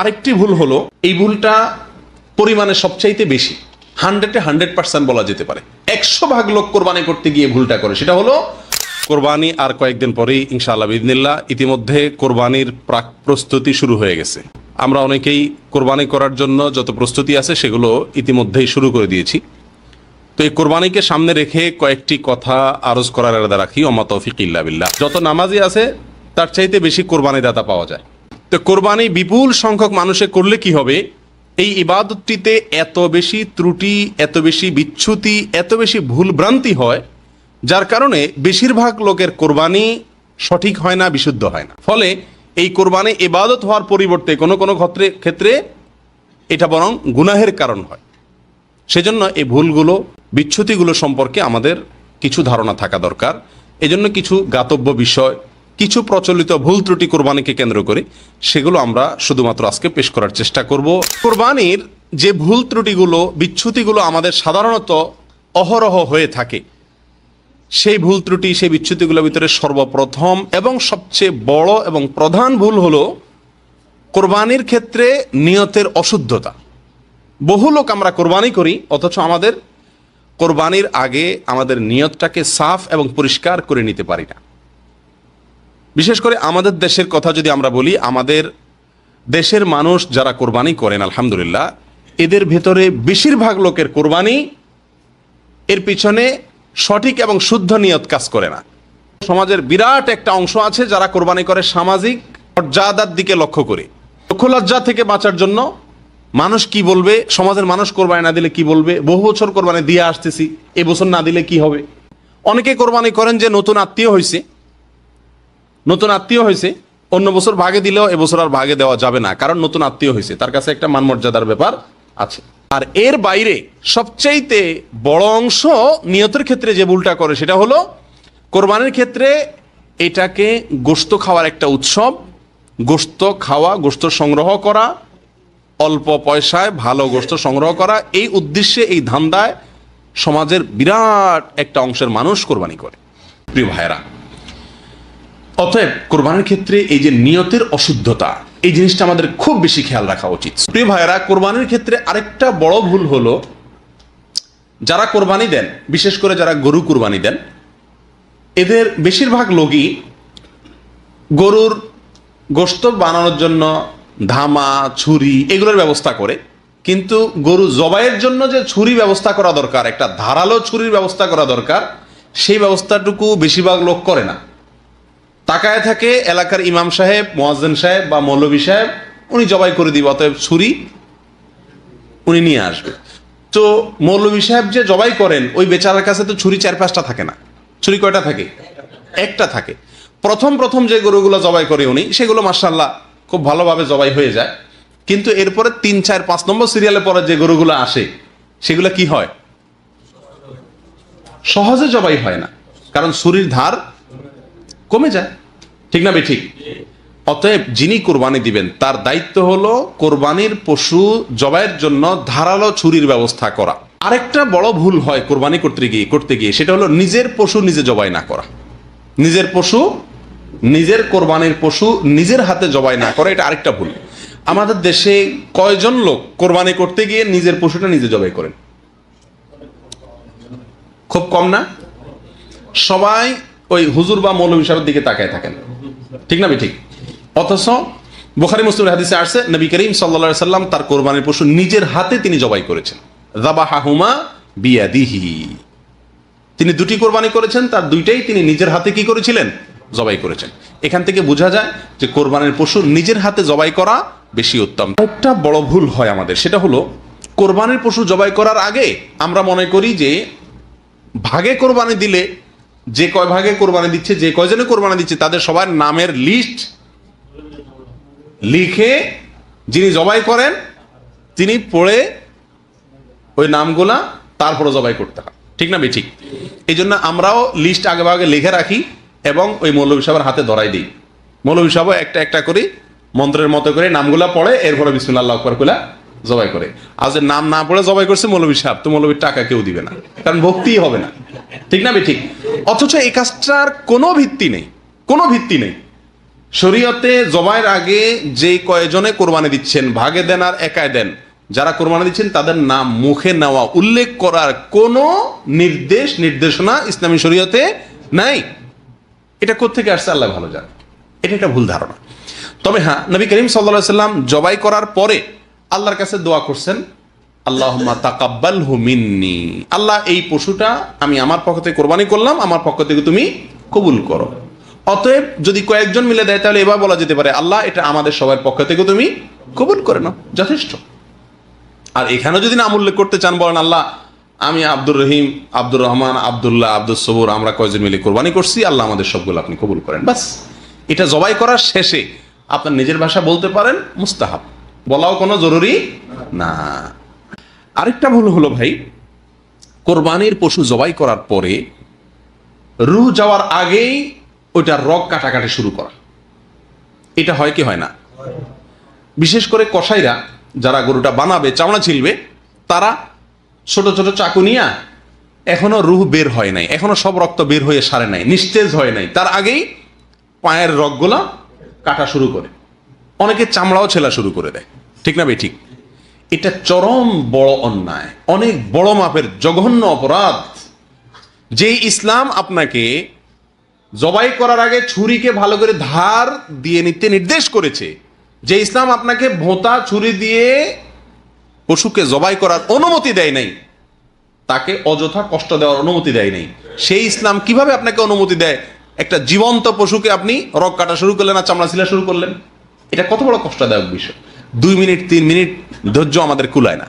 আরেকটি ভুল হলো, এই ভুলটা পরিমাণে সবচাইতে বেশি। হান্ড্রেডে হান্ড্রেড পার্সেন্ট বলা যেতে পারে। একশো ভাগ লোক কোরবানি করতে গিয়ে ভুলটা করে। সেটা হলো, কোরবানি আর কয়েকদিন পরেই ইনশাআল্লাহ বিদিনিল্লাহ ইতিমধ্যে কোরবানির প্রাক প্রস্তুতি শুরু হয়ে গেছে। আমরা অনেকেই কোরবানি করার জন্য যত প্রস্তুতি আছে সেগুলো ইতিমধ্যেই শুরু করে দিয়েছি। তো এই কোরবানিকে সামনে রেখে কয়েকটি কথা আরজ করার আলাদা রাখি অমা তৌফিক ইল্লা বিল্লাহ। যত নামাজি আছে, তার চাইতে বেশি কোরবানি দাতা পাওয়া যায়। তো কোরবানি বিপুল সংখ্যক মানুষে করলে কি হবে? এই ইবাদতটিতে এত বেশি ত্রুটি, এত বেশি বিচ্যুতি এত বেশি ভুলভ্রান্তি হয়, যার কারণে বেশিরভাগ লোকের কোরবানি সঠিক হয় না, বিশুদ্ধ হয় না। ফলে এই কোরবানি ইবাদত হওয়ার পরিবর্তে কোনো কোনো ক্ষেত্রে ক্ষেত্রে এটা বরং গুনাহের কারণ হয়। সেজন্য এই ভুলগুলো বিচ্যুতিগুলো সম্পর্কে আমাদের কিছু ধারণা থাকা দরকার। এজন্য কিছু গাতব্য বিষয় কিছু প্রচলিত ভুল ত্রুটি কোরবানিকে কেন্দ্র করে, সেগুলো আমরা শুধুমাত্র আজকে পেশ করার চেষ্টা করব। কোরবানির যে ভুল ত্রুটিগুলো বিচ্যুতিগুলো আমাদের সাধারণত অহরহ হয়ে থাকে, সেই ভুল ত্রুটি, সেই বিচ্যুতিগুলোর ভিতরে সর্বপ্রথম এবং সবচেয়ে বড় এবং প্রধান ভুল হলো কোরবানির ক্ষেত্রে নিয়তের অশুদ্ধতা। বহু লোক আমরা কোরবানি করি, অথচ আমাদের কোরবানির আগে আমাদের নিয়তটাকে সাফ এবং পরিষ্কার করে নিতে পারি না। বিশেষ করে আমাদের দেশের কথা যদি আমরা বলি, আমাদের দেশের মানুষ যারা কোরবানি করেন, আলহামদুলিল্লাহ, এদের ভেতরে বেশিরভাগ লোকের কোরবানি এর পিছনে সঠিক এবং শুদ্ধ নিয়ত কাজ করে না। সমাজের বিরাট একটা অংশ আছে যারা কোরবানি করে সামাজিক মর্যাদার দিকে লক্ষ্য করে। লক্ষ্য লজ্জা থেকে বাঁচার জন্য মানুষ কি বলবে, সমাজের মানুষ কোরবানি না দিলে কি বলবে, বহু বছর কোরবানি দিয়ে আসতেছি এবছর না দিলে কি হবে? অনেকে কোরবানি করেন যে নতুন আত্মীয় হয়েছে নতুন আত্মীয় হয়েছে, অন্য বছর ভাগে দিলেও এবছর আর ভাগে দেওয়া যাবে না, কারণ নতুন আত্মীয় হয়েছে। তার কাছে একটা মান মর্যাদার ব্যাপার আছে। আর এর বাইরে সবচাইতে বড় অংশ নিয়তের ক্ষেত্রে যে ভুলটা করে, সেটা হলো কোরবানির ক্ষেত্রে এটাকে গোস্ত খাওয়ার একটা উৎসব। গোস্ত খাওয়া, গোস্ত সংগ্রহ করা, অল্প পয়সায় ভালো গোস্ত সংগ্রহ করা, এই উদ্দেশ্যে, এই ধান্দায় সমাজের বিরাট একটা অংশের মানুষ কোরবানি করে। প্রিয় ভাইরা অতএব কোরবানির ক্ষেত্রে এই যে নিয়তের অশুদ্ধতা, এই জিনিসটা আমাদের খুব বেশি খেয়াল রাখা উচিত। প্রিয় ভাইয়েরা, কোরবানির ক্ষেত্রে আরেকটা বড় ভুল হলো, যারা কোরবানি দেন, বিশেষ করে যারা গরু কোরবানি দেন, এদের বেশিরভাগ লোকই গরুর গোস্ত বানানোর জন্য ধামা, ছুরি এগুলোর ব্যবস্থা করে। কিন্তু গরু জবাইয়ের জন্য যে ছুরি ব্যবস্থা করা দরকার, একটা ধারালো ছুরির ব্যবস্থা করা দরকার, সেই ব্যবস্থাটুকু বেশিরভাগ লোক করে না। তাকায় থাকে এলাকার ইমাম সাহেব, মোয়াজ্জেন সাহেব বা মৌলভী সাহেব, উনি জবাই করে দিবে, অতএব ছুরি উনি নিয়ে আসবে। তো মৌলভী সাহেব যে জবাই করেন, ওই বেচারার কাছে তো ছুরি চার পাঁচটা থাকে না। ছুরি কয়টা থাকে? একটা থাকে। প্রথম প্রথম যে গরুগুলো জবাই করে উনি, সেগুলো মার্শাল্লাহ খুব ভালোভাবে জবাই হয়ে যায়। কিন্তু এরপরে তিন, চার, পাঁচ নম্বর সিরিয়ালে পরে যে গরুগুলো আসে, সেগুলো কি হয়? সহজে জবাই হয় না। কারণ ছুরির ধার কমে যায়। ঠিক না বে ঠিক অতএব যিনি কোরবানি দিবেন, তার দায়িত্ব হলো কোরবানির পশু জবাইয়ের জন্য ধারালো ছুরির ব্যবস্থা করা। আরেকটা বড় ভুল হয় কোরবানি করতে গিয়ে করতে গিয়ে, সেটা হলো নিজের পশু নিজে জবাই না করা। নিজের পশু, নিজের কোরবানির পশু নিজের হাতে জবাই না করা, এটা আরেকটা ভুল। আমাদের দেশে কয়জন লোক কোরবানি করতে গিয়ে নিজের পশুটা নিজে জবাই করেন? খুব কম না? সবাই ওই হুজুর বা মৌলভী সাহেবের দিকে তাকায় থাকেন। ঠিক না ঠিক। অথচ বোখারি মুসলিম হাদিসে আসছে, নবী করিম সাল্লা সাল্লাম তার কোরবানির পশু নিজের হাতে তিনি জবাই করেছেন। দাবাহাহুমা বিয়াদিহি। তিনি দুটি কোরবানি করেছেন, তার দুইটাই তিনি নিজের হাতে কি করেছিলেন? জবাই করেছেন। এখান থেকে বোঝা যায় যে কোরবানির পশু নিজের হাতে জবাই করা বেশি উত্তম। একটা বড় ভুল হয় আমাদের, সেটা হলো কোরবানির পশু জবাই করার আগে আমরা মনে করি যে ভাগে কোরবানি দিলে যে কয় ভাগে কোরবানি দিচ্ছে, যে কয়জনে কোরবানি দিচ্ছে, তাদের সবার নামের লিস্ট লিখে যিনি জবাই করেন, তিনি পড়ে ওই নামগুলা তারপরে জবাই করতে হয়। ঠিক না বে ঠিক এই জন্য আমরাও লিস্ট আগে ভাগে লিখে রাখি এবং ওই মৌলভী সাহেবের হাতে ধরাই দিই। মৌলভী সাহেব একটা একটা করে, মন্ত্রের মতো করে নামগুলা পড়ে, এরপরে বিসমুল্লাহ আল্লাহ আকবর কুলা জবাই করে। আর যে নাম না পড়ে জবাই করছে মৌলভী সাহেব, তো মৌলভীর টাকা কেউ দিবে না, কারণ ভক্তিই হবে না। ঠিক না ঠিক অথচ এই কাজটার কোনো ভিত্তি নেই, কোনো ভিত্তি নেই। শরীয়তে জবাইয়ের আগে যে কয়জনে কোরবানি দিচ্ছেন, ভাগে দেন আর একাই দেন, যারা কোরবানি দিচ্ছেন তাদের নাম মুখে নেওয়া, উল্লেখ করার কোনো নির্দেশ, নির্দেশনা ইসলামী শরীয়তে নাই। এটা কোত্থেকে আসছে? আল্লাহ ভালো জানে। এটা একটা ভুল ধারণা। তবে হ্যাঁ নবী করিম সাল্লা সাল্লাম জবাই করার পরে আল্লাহর কাছে দোয়া করছেন আল্লাহ তাকাব্বাল মিন্নি। আল্লাহ, এই পশুটা আমি আমার পক্ষ থেকে কোরবানি করলাম, আমার পক্ষ থেকে তুমি কবুল করো। অতএব যদি কয়েকজন মিলে দেয়, তাহলে এবার বলা যেতে পারে, আল্লাহ, এটা আমাদের সবার পক্ষ থেকে তুমি কবুল করে নাও, যথেষ্ট। আর এখানে যদি নাম উল্লেখ করতে চান, বলেন, আল্লাহ, আমি আব্দুর রহিম, আব্দুর রহমান, আব্দুল্লাহ আব্দুল সবুর, আমরা কয়েকজন মিলে কোরবানি করছি, আল্লাহ আমাদের সবগুলো আপনি কবুল করেন। বাস, এটা জবাই করার শেষে আপনার নিজের ভাষা বলতে পারেন, মুস্তাহাব। বলাও কোনো জরুরি? না। আরেকটা ভুল হলো ভাই, কোরবানির পশু জবাই করার পরে রুহ যাওয়ার আগেই ওইটার রগ কাটাকাটি শুরু করা। এটা হয় কি হয় না? বিশেষ করে কসাইরা, যারা গরুটা বানাবে, চামড়া ছিলবে, তারা ছোট ছোট চাকু নিয়া এখনও রুহ বের হয় নাই, এখনও সব রক্ত বের হয়ে সারে নাই, নিস্তেজ হয় নাই। তার আগেই পায়ের রগগুলা কাটা শুরু করে। অনেকে চামড়াও ছেলা শুরু করে দেয়। ঠিক না ঠিক? এটা চরম বড় অন্যায়, অনেক বড় মাপের জঘন্য অপরাধ। যে ইসলাম আপনাকে জবাই করার আগে ছুরিকে ভালো করে ধার দিয়ে নিতে নির্দেশ করেছে, যে ইসলাম আপনাকে ভোঁতা, ছুরি দিয়ে পশুকে জবাই করার অনুমতি দেয় নাই, তাকে অযথা কষ্ট দেওয়ার অনুমতি দেয় নাই। সেই ইসলাম কীভাবে আপনাকে অনুমতি দেয়? একটা জীবন্ত পশুকে আপনি রক কাটা শুরু করলেন আর চামড়া ছিলা শুরু করলেন। এটা কত বড় কষ্টদায়ক বিষয়। দুই মিনিট, তিন মিনিট ধৈর্য আমাদের কুলায় না।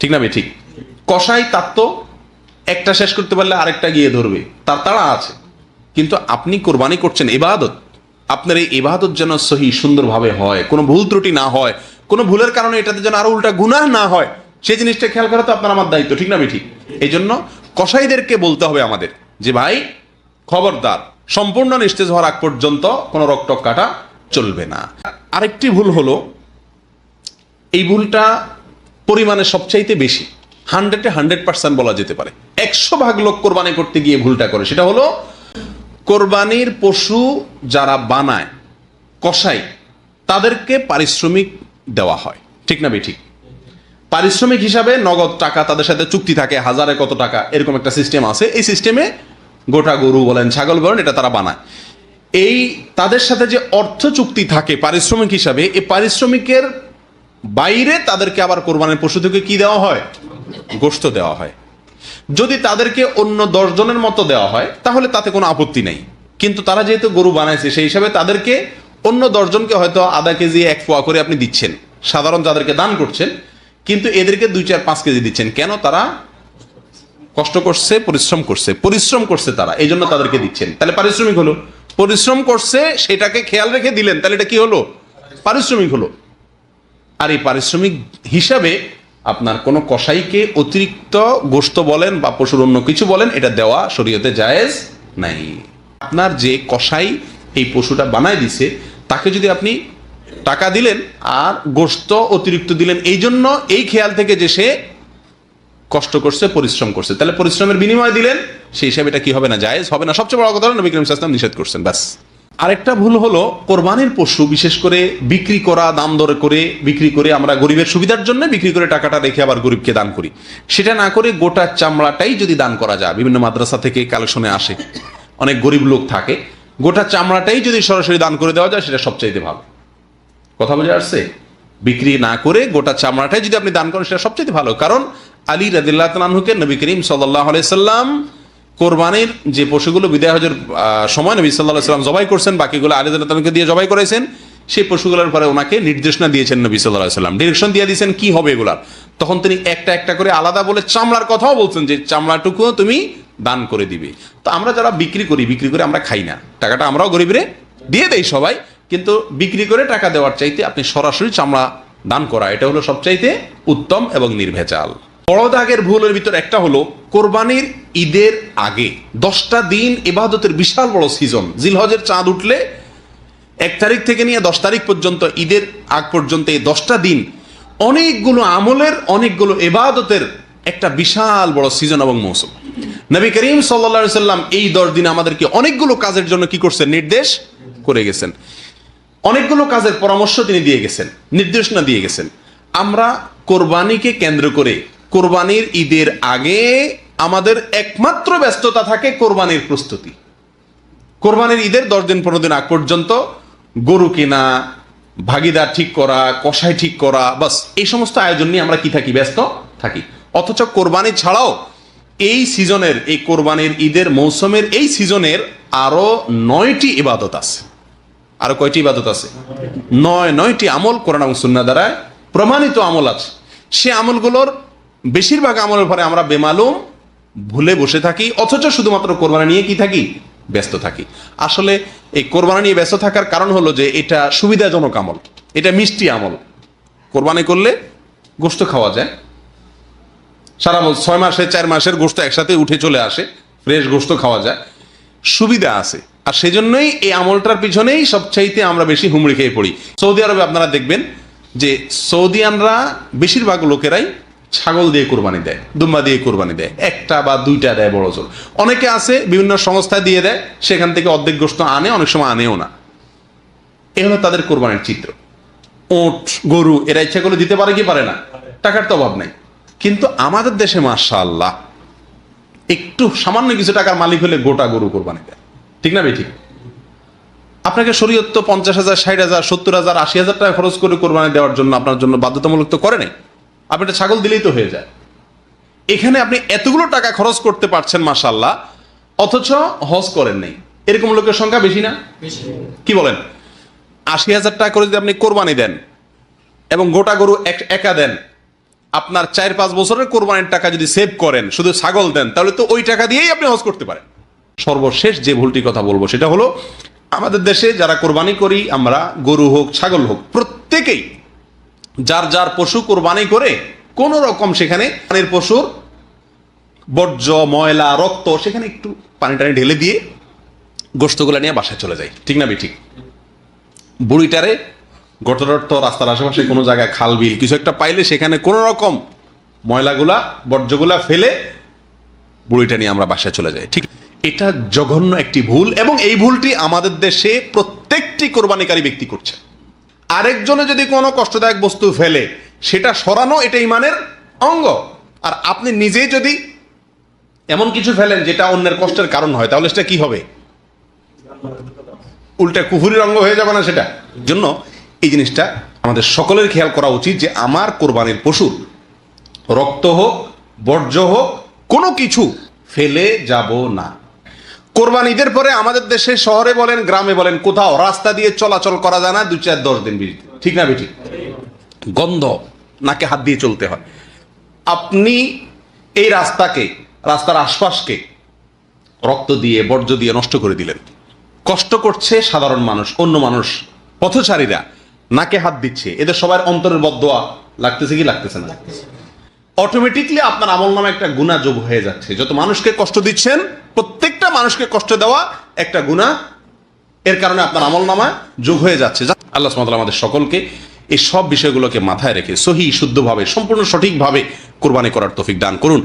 ঠিক না ঠিক। কষাই তার তো একটা শেষ করতে পারলে আরেকটা গিয়ে ধরবে। তার তাড়া আছে। কিন্তু আপনি কোরবানি করছেন ইবাদত আপনার এই ইবাদত যেন সহি সুন্দরভাবে হয়, কোনো ভুল ত্রুটি না হয়, কোনো ভুলের কারণে এটাতে যেন আরও উল্টা গুনাহ না হয় সেই জিনিসটা খেয়াল করা তো আপনার আমার দায়িত্ব, ঠিক না ঠিক। এই জন্য কসাইদেরকে বলতে হবে আমাদের যে, ভাই, খবরদার, সম্পূর্ণ নিস্তেজ হওয়ার আগ পর্যন্ত কোনো রক্তক কাটা চলবে না। আরেকটি ভুল হলো এই ভুলটা পরিমাণে সবচাইতে বেশি। হান্ড্রেডে হান্ড্রেড পার্সেন্ট বলা যেতে পারে। একশো ভাগ লোক কোরবানি করতে গিয়ে ভুলটা করে। সেটা হলো, কোরবানির পশু যারা বানায় কষাই তাদেরকে পারিশ্রমিক দেওয়া হয়। ঠিক না বে ঠিক পারিশ্রমিক হিসাবে নগদ টাকা তাদের সাথে চুক্তি থাকে, হাজারে কত টাকা, এরকম একটা সিস্টেম আছে। এই সিস্টেমে গোটা গরু বলেন, ছাগল বলেন, এটা তারা বানায়। এই তাদের সাথে যে অর্থ চুক্তি থাকে পারিশ্রমিক হিসাবে, এই পারিশ্রমিকের বাইরে তাদেরকে আবার কোরবানির পশু থেকে কি দেওয়া হয়? গোস্ত দেওয়া হয়। যদি তাদেরকে অন্য জনের মতো দেওয়া হয়, তাহলে তাতে কোনো আপত্তি নেই। কিন্তু তারা যেহেতু গরু বানাইছে, সেই হিসাবে তাদেরকে অন্য দশজনকে হয়তো আধা কেজি, এক পোয়া করে আপনি দিচ্ছেন। সাধারণ যাদেরকে দান করছেন, কিন্তু এদেরকে দুই চার পাঁচ কেজি দিচ্ছেন। কেন তারা কষ্ট করছে, পরিশ্রম করছে? পরিশ্রম করছে তারা, এই জন্য তাদেরকে দিচ্ছেন। তাহলে পারিশ্রমিক হলো। পরিশ্রম করছে, সেটাকে খেয়াল রেখে দিলেন, তাহলে এটা কি হলো? পারিশ্রমিক হলো। আর এই পারিশ্রমিক হিসাবে আপনার কোনো কসাইকে অতিরিক্ত গোস্ত বলেন বা পশুর অন্য কিছু বলেন, এটা দেওয়া শরীয়তে জায়েজ নাই। আপনার যে কসাই এই পশুটা বানায় দিছে, তাকে যদি আপনি টাকা দিলেন আর গোস্ত অতিরিক্ত দিলেন, এই জন্য এই খেয়াল থেকে যে সে কষ্ট করছে, পরিশ্রম করছে। তাহলে পরিশ্রমের বিনিময় দিলেন, সেই হিসাবে এটা কি হবে না, জায়েজ হবে না? সবচেয়ে বড় কথা নবী সাল্লাম নিষেধ করছেন, ব্যাস। আরেকটা ভুল হলো কোরবানির পশু বিশেষ করে বিক্রি করা, দাম দরে করে বিক্রি করে আমরা গরিবের সুবিধার জন্য বিক্রি করে টাকাটা রেখে আবার গরিবকে দান করি। সেটা না করে গোটা চামড়াটাই যদি দান করা যায়, বিভিন্ন মাদ্রাসা থেকে কালেকশনে আসে, অনেক গরিব লোক থাকে, গোটা চামড়াটাই যদি সরাসরি দান করে দেওয়া যায়, সেটা সবচাইতে ভালো। কথা বোঝা আসছে? বিক্রি না করে গোটা চামড়াটাই যদি আপনি দান করেন, সেটা সবচেয়ে ভালো। কারণ আলী রাদিল্লাহ তালহুকে নবী করিম সাল্লাহ সাল্লাম কোরবানির যে পশুগুলো বিদায় হজের সময় নবী সাল্লাহ সাল্লাম জবাই করছেন, বাকিগুলো আলী রাদিল্লাহকে দিয়ে জবাই করেছেন সেই পশুগুলোর পরে ওনাকে নির্দেশনা দিয়েছেন নবী সাল্লাহ সাল্লাম। ডিরেকশন দিয়ে দিয়েছেন কি হবে এগুলার। তখন তিনি একটা একটা করে আলাদা বলে চামড়ার কথাও বলছেন যে চামড়াটুকু তুমি দান করে দিবে। তো আমরা যারা বিক্রি করি, বিক্রি করে আমরা খাই না। টাকাটা আমরাও গরিবরে দিয়ে দেই সবাই, কিন্তু বিক্রি করে টাকা দেওয়ার চাইতে আপনি সরাসরি চামড়া দান করা, এটা হলো সবচাইতে উত্তম এবং নির্ভেজাল। বড় দাগের ভুলের ভিতর একটা হলো কোরবানির ঈদের আগে। দশটা দিন এবাদতের বিশাল বড় সিজন জিলহজের চাঁদ উঠলে এক তারিখ থেকে নিয়ে দশ তারিখ পর্যন্ত ঈদের আগ পর্যন্ত এই দশটা দিন অনেকগুলো আমলের, অনেকগুলো এবাদতের একটা বিশাল বড় সিজন এবং মৌসুম। নবী করিম সাল্লা সাল্লাম এই দশ দিন আমাদেরকে অনেকগুলো কাজের জন্য কি করছেন? নির্দেশ করে গেছেন। অনেকগুলো কাজের পরামর্শ তিনি দিয়ে গেছেন, নির্দেশনা দিয়ে গেছেন। আমরা কোরবানিকে কেন্দ্র করে কোরবানির ঈদের আগে আমাদের একমাত্র ব্যস্ততা থাকে কোরবানির প্রস্তুতি। কোরবানির ঈদের দশ দিন, পনেরো দিন আগ পর্যন্ত গরু কেনা, ভাগিদার ঠিক করা কষাই ঠিক করা, বাস এই সমস্ত আয়োজন নিয়ে আমরা কি থাকি? ব্যস্ত থাকি। অথচ কোরবানি ছাড়াও এই সিজনের, এই কোরবানির ঈদের মৌসুমের এই সিজনের আরও নয়টি ইবাদত আছে। আরও কয়টি ইবাদত আছে? নয়, নয়টি আমল কোরআন সুন্না দ্বারা প্রমাণিত আমল আছে। সে আমলগুলোর বেশিরভাগ আমলের পরে আমরা বেমালুম, ভুলে বসে থাকি, অথচ শুধুমাত্র কোরবানি নিয়ে কি থাকি? ব্যস্ত থাকি। আসলে এই কোরবানি নিয়ে ব্যস্ত থাকার কারণ হলো যে এটা সুবিধাজনক আমল। এটা মিষ্টি আমল। কোরবানি করলে গোস্ত খাওয়া যায়। সারা বছর ছয় মাসে, চার মাসের গোস্ত একসাথে উঠে চলে আসে, ফ্রেশ গোস্ত খাওয়া যায়। সুবিধা আছে। আর সেজন্যই এই আমলটার পিছনেই সবচাইতে আমরা বেশি হুমড়ি খেয়ে পড়ি। সৌদি আরবে আপনারা দেখবেন যে সৌদিয়ানরা বেশিরভাগ লোকেরাই ছাগল দিয়ে কোরবানি দেয়, দুম্বা দিয়ে কোরবানি দেয়, একটা বা দুইটা দেয় বড় জোর। অনেকে আছে, বিভিন্ন সংস্থা দিয়ে দেয়, সেখান থেকে অর্ধেক গোস্ত আনে, অনেক সময় আনেও না। এ হলো তাদের কোরবানির চিত্র। ওট, গরু, এরা ইচ্ছা করলে দিতে পারে কি পারে না? টাকার তো অভাব নাই। কিন্তু আমাদের দেশে মাশাআল্লাহ, একটু সামান্য কিছু টাকার মালিক হলে গোটা গরু কোরবানি দেয়। ঠিক না ভাই আপনাকে শরীয়ত তো পঞ্চাশ হাজার, ষাট হাজার, সত্তর হাজার, আশি হাজার টাকা খরচ করে কোরবানি দেওয়ার জন্য আপনার জন্য বাধ্যতামূলক তো করে নাই। আপনি একটা ছাগল দিলেই তো হয়ে যায়। এখানে আপনি এতগুলো টাকা খরচ করতে পারছেন মাশাল্লাহ অথচ হজ করেন নাই। এরকম লোকের সংখ্যা বেশি না? কি বলেন? আশি হাজার টাকা করে যদি আপনি কোরবানি দেন এবং গোটা গরু এক- একা দেন আপনার চার পাঁচ বছরের কোরবানির টাকা যদি সেভ করেন শুধু ছাগল দেন তাহলে তো ওই টাকা দিয়েই আপনি হজ করতে পারেন। সর্বশেষ যে ভুলটি কথা বলব সেটা হলো আমাদের দেশে যারা কোরবানি করি আমরা গরু হোক ছাগল হোক প্রত্যেকেই যার যার পশু কোরবানি করে, কোন রকম সেখানে পানির পশুর বর্জ্য, ময়লা, রক্ত সেখানে একটু পানি টানি ঢেলে দিয়ে গোস্তগুলো নিয়ে বাসায় চলে যায়। ঠিক না ঠিক? বুড়িটারে গটরট রাস্তার আশেপাশে কোনো জায়গায় খাল, বিল কিছু একটা পাইলে সেখানে কোনো রকম ময়লাগুলা, বর্জ্যগুলা ফেলে বুড়িটা নিয়ে আমরা বাসায় চলে যাই। ঠিক, এটা জঘন্য একটি ভুল এবং এই ভুলটি আমাদের দেশে প্রত্যেকটি কোরবানিকারী ব্যক্তি করছে। আরেকজনে যদি কোনো কষ্টদায়ক বস্তু ফেলে, সেটা সরানো এটা ইমানের অঙ্গ। আর আপনি নিজেই যদি এমন কিছু ফেলেন যেটা অন্যের কষ্টের কারণ হয়, তাহলে সেটা কি হবে? উল্টা কুফুরির অঙ্গ হয়ে যাবে না সেটা? জন্য এই জিনিসটা আমাদের সকলের খেয়াল করা উচিত যে আমার কোরবানির পশুর রক্ত হোক, বর্জ্য হোক, কোনো কিছু ফেলে যাব না। কোরবান ঈদের পরে আমাদের দেশে শহরে বলেন গ্রামে বলেন কোথাও রাস্তা দিয়ে চলাচল করা যায় না দু চার দশ দিন বিশ ঠিক না বেটি গন্ধ। নাকে হাত দিয়ে চলতে হয়। আপনি এই রাস্তাকে রাস্তার আশপাশকে রক্ত দিয়ে বর্জ্য দিয়ে নষ্ট করে দিলেন। কষ্ট করছে সাধারণ মানুষ অন্য মানুষ পথচারীরা। নাকে হাত দিচ্ছে। এদের সবার অন্তরের বদোয়া লাগতেছে কি লাগতেছে না? অটোমেটিকলি আপনার আমল নামে একটা গুণা যোগ হয়ে যাচ্ছে। যত মানুষকে কষ্ট দিচ্ছেন প্রত্যেকটা মানুষকে কষ্ট দেওয়া একটা গুণা। এর কারণে আপনার আমল নামা যোগ হয়ে যাচ্ছে। আল্লাহ সুমতাল আমাদের সকলকে এই সব বিষয়গুলোকে মাথায় রেখে সহি, শুদ্ধভাবে, সম্পূর্ণ সঠিকভাবে কোরবানি করার তফিক দান করুন।